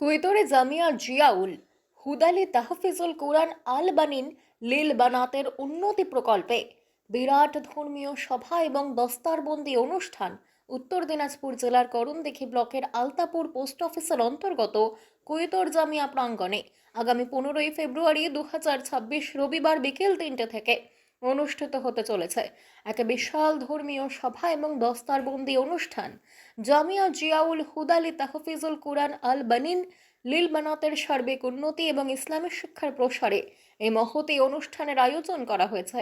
কুয়েতরে জামিয়া জিয়াউল হুদালি তাহফিজুল কোরআন আল বানিন লিল বানাতের উন্নতি প্রকল্পে বিরাট ধর্মীয় সভা এবং দস্তারবন্দি অনুষ্ঠান উত্তর দিনাজপুর জেলার করণদিঘি ব্লকের আলতাপুর পোস্ট অফিসের অন্তর্গত কুয়েতর জামিয়া প্রাঙ্গণে আগামী পনেরোই ফেব্রুয়ারি দু হাজার ছাব্বিশ রবিবার বিকেল তিনটে থেকে অনুষ্ঠিত হতে চলেছে। এক বিশাল ধর্মীয় সভা এবং দস্তারবন্দি অনুষ্ঠান। জামিয়া জিয়াউল হুদালি তাহফিজুল কুরআন আল বানিন লিল বানাতের সার্বিক উন্নতি এবং ইসলামী শিক্ষার প্রসারে এই মহতি অনুষ্ঠানের আয়োজন করা হয়েছে।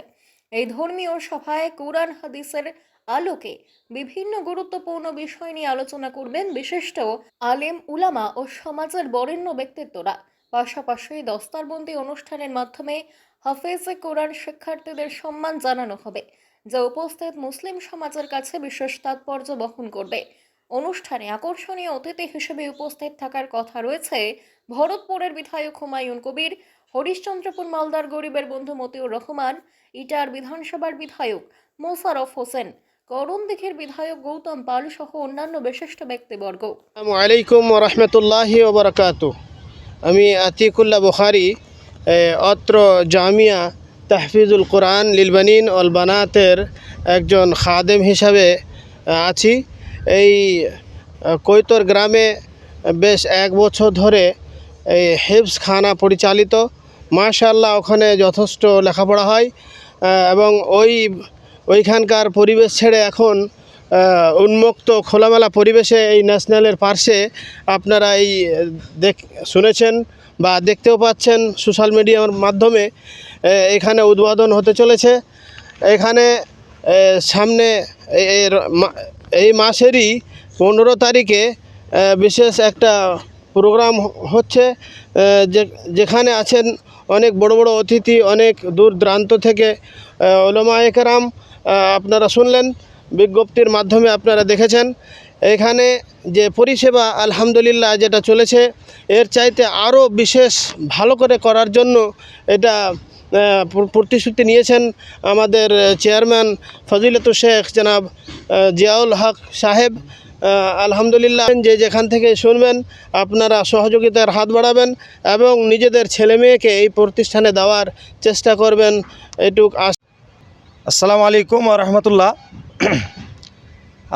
এই ধর্মীয় সভায় কুরআন হাদিসের আলোকে বিভিন্ন গুরুত্বপূর্ণ বিষয় নিয়ে আলোচনা করবেন বিশিষ্ট আলেম উলামা ও সমাজের বরেণ্য ব্যক্তিত্বরা। পাশাপাশি দস্তারবন্দি অনুষ্ঠানের মাধ্যমে হাফেজে কোরআন শিক্ষার্থীদের সম্মান জানানো হবে, যা উপস্থিত মুসলিম সমাজের কাছে বিশেষ তাৎপর্য বহন করবে। অনুষ্ঠানে আকর্ষণীয় অতিথি হিসেবে উপস্থিত থাকার কথা রয়েছে ভরতপুরের বিধায়ক হুমায়ুন কবির, হরিশ্চন্দ্রপুর মালদার গরিবের বন্ধু মতিউর রহমান, ইটার বিধানসভার বিধায়ক মোশারফ হোসেন করণদিঘির বিধায়ক গৌতম পাল সহ অন্যান্য বিশিষ্ট ব্যক্তিবর্গ। আসসালামু আলাইকুম রহমতুল্লাহি আমি আতিকুল্লাহ বুখারি অত্র জামিয়া তাহফিজুল কোরআন লিলবানিন অল বানাতের একজন খাদেম হিসাবে আছি। এই কৈতর গ্রামে বেশ এক বছর ধরে এই হেফস খানা পরিচালিত। মাশাল্লাহ ওখানে যথেষ্ট লেখাপড়া হয়। এবং ওই, ওইখানকার পরিবেশ ছেড়ে এখন উন্মুক্ত খোলামেলা পরিবেশে এই ন্যাশনালের পার্শ্বে আপনারা এই দেখ, শুনেছেন বা দেখতেও পাচ্ছেন সোশ্যাল মিডিয়ার মাধ্যমে এখানে উদ্বোধন হতে চলেছে। এখানে সামনে এই মাসেরই পনেরো তারিখে বিশেষ একটা প্রোগ্রাম হচ্ছে যে- যেখানে আছেন অনেক বড় বড় অতিথি, অনেক দূর দূরান্ত থেকে ওলমা একরাম আপনারা শুনলেন। বিজ্ঞপ্তির মাধ্যমে আপনারা দেখেছেন। এখানে যে পরিষেবা, আলহামদুলিল্লাহ, যেটা চলেছে, এর চাইতে আরও বিশেষ ভালো করে করার জন্য এটা প্রতিশ্রুতি নিয়েছেন আমাদের চেয়ারম্যান ফজিলতুল শেখ জনাব জিয়াউল হক সাহেব। আলহামদুলিল্লাহ যে যেখান থেকে শুনবেন, আপনারা সহযোগিতার হাত বাড়াবেন এবং নিজেদের ছেলে মেয়েকে এই প্রতিষ্ঠানে দেওয়ার চেষ্টা করবেন। এটুক আসসালামু আলাইকুম রহমতুল্লাহ।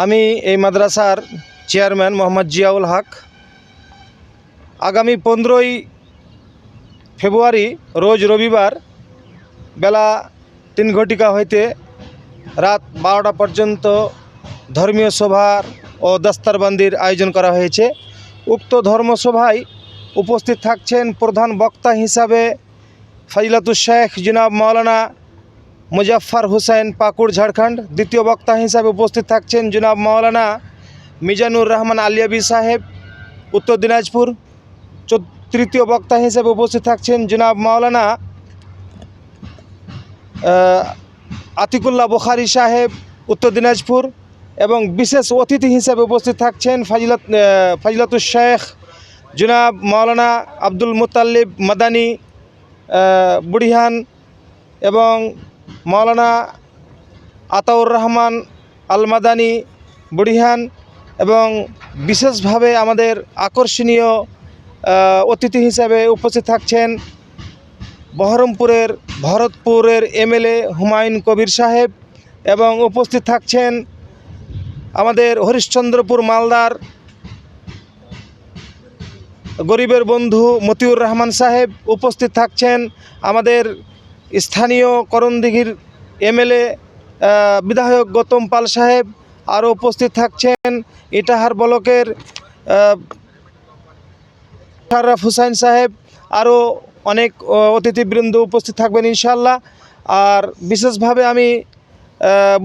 আমি এই মাদ্রাসার চেয়ারম্যান মোহাম্মদ জিয়াউল হক। আগামী পনেরোই ফেব্রুয়ারি, রোজ রবিবার বেলা তিন ঘটিকা হইতে রাত বারোটা পর্যন্ত ধর্মীয় সভার ও দস্তারবন্দির আয়োজন করা হয়েছে। উক্ত ধর্মসভায় উপস্থিত থাকছেন প্রধান বক্তা হিসাবে ফজলাতুল শেখ জনাব মাওলানা মুজাফফর হুসাইন পাকুড়, ঝাড়খণ্ড। দ্বিতীয় বক্তা হিসাবে উপস্থিত থাকছেন জনাব মাওলানা মিজানুর রহমান আলিয়াবি সাহেব, উত্তর দিনাজপুর। তৃতীয় বক্তা হিসেবে উপস্থিত থাকছেন জনাব মাওলানা আতিকুল্লাহ বুখারি সাহেব, উত্তর দিনাজপুর। এবং বিশেষ অতিথি হিসেবে উপস্থিত থাকছেন ফাজিলত ফাজিলাতুল শেখ জনাব মাওলানা আব্দুল মুতাল্লিব মাদানী বুড়িহান এবং মাওলানা আতাউর রহমান আল মাদানী বুড়িহান এবং বিশেষভাবে আমাদের আকর্ষণীয় অতিথি হিসাবে উপস্থিত থাকছেন বহরমপুরের, ভরতপুরের এমএলএ হুমায়ুন কবির সাহেব এবং উপস্থিত থাকছেন আমাদের হরিশ্চন্দ্রপুর মালদার গরিবের বন্ধু মতিউর রহমান সাহেব, উপস্থিত থাকছেন আমাদের স্থানীয় করণদিঘির এমএলএ বিধায়ক গৌতম পাল সাহেব আরও উপস্থিত থাকছেন। ইটাহার ব্লকের আহ, শাররাফ হুসাইন সাহেব আরও অনেক অতিথিবৃন্দ উপস্থিত থাকবেন ইনশাল্লাহ আর বিশেষভাবে আমি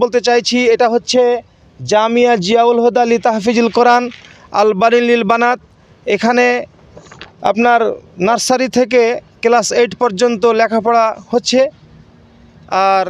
বলতে চাইছি এটা হচ্ছে জামিয়া জিয়াউল হুদা লি তাহফিজুল কোরআন আল বানিল বানাত। এখানে আপনার নার্সারি থেকে ক্লাস এইট পর্যন্ত লেখাপড়া হচ্ছে। আর